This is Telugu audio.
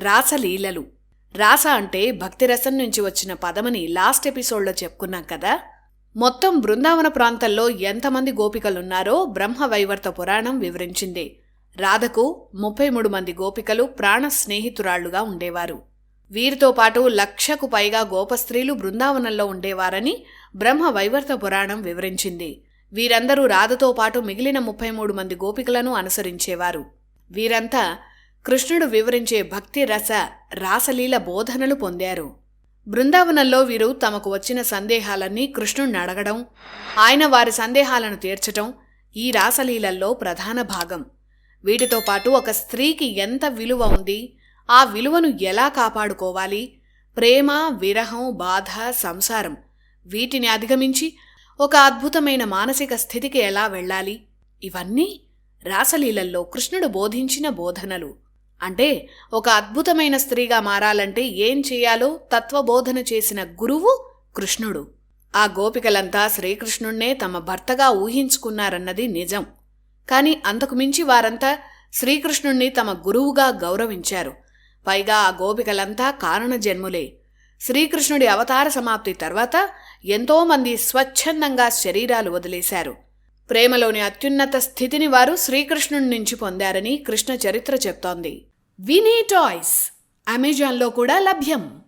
రాసలీలలు రాస అంటే భక్తిరసం నుంచి వచ్చిన పదమని లాస్ట్ ఎపిసోడ్లో చెప్పుకున్నాం కదా? మొత్తం బృందావన ప్రాంతంలో ఎంతమంది గోపికలున్నారో బ్రహ్మవైవర్త పురాణం వివరించింది. రాధకు ముప్పై మూడు మంది గోపికలు ప్రాణ స్నేహితురాళ్ళుగా ఉండేవారు. వీరితో పాటు లక్షకు పైగా గోపస్త్రీలు బృందావనంలో ఉండేవారని బ్రహ్మ వైవర్త పురాణం వివరించింది. వీరందరూ రాధతో పాటు మిగిలిన ముప్పై మూడు మంది గోపికలను అనుసరించేవారు. వీరంతా కృష్ణుడు వివరించే భక్తి రస రాసలీల బోధనలు పొందారు. బృందావనంలో వీరు తమకు వచ్చిన సందేహాలన్నీ కృష్ణుణ్ణి అడగడం ఆయన వారి సందేహాలను తీర్చటం ఈ రాసలీలల్లో ప్రధాన భాగం. వీటితో పాటు ఒక స్త్రీకి ఎంత విలువ ఉంది ఆ విలువను ఎలా కాపాడుకోవాలి? ప్రేమ విరహం బాధ సంసారం వీటిని అధిగమించి ఒక అద్భుతమైన మానసిక స్థితికి ఎలా వెళ్ళాలి? ఇవన్నీ రాసలీలల్లో కృష్ణుడు బోధించిన బోధనలు. అంటే ఒక అద్భుతమైన స్త్రీగా మారాలంటే ఏం చేయాలో తత్వబోధన చేసిన గురువు కృష్ణుడు. ఆ గోపికలంతా శ్రీకృష్ణుణ్ణే తమ భర్తగా ఊహించుకున్నారన్నది నిజం. కాని అంతకుమించి వారంతా శ్రీకృష్ణుణ్ణి తమ గురువుగా గౌరవించారు. పైగా ఆ గోపికలంతా కారణ జన్ములే. శ్రీకృష్ణుడి అవతార సమాప్తి తర్వాత ఎంతోమంది స్వచ్ఛందంగా శరీరాలు వదిలేశారు. ప్రేమలోని అత్యున్నత స్థితిని వారు శ్రీకృష్ణుడి నుంచి పొందారని కృష్ణ చరిత్ర చెప్తోంది. వినీ టాయ్స్ అమెజాన్లో కూడా లభ్యం.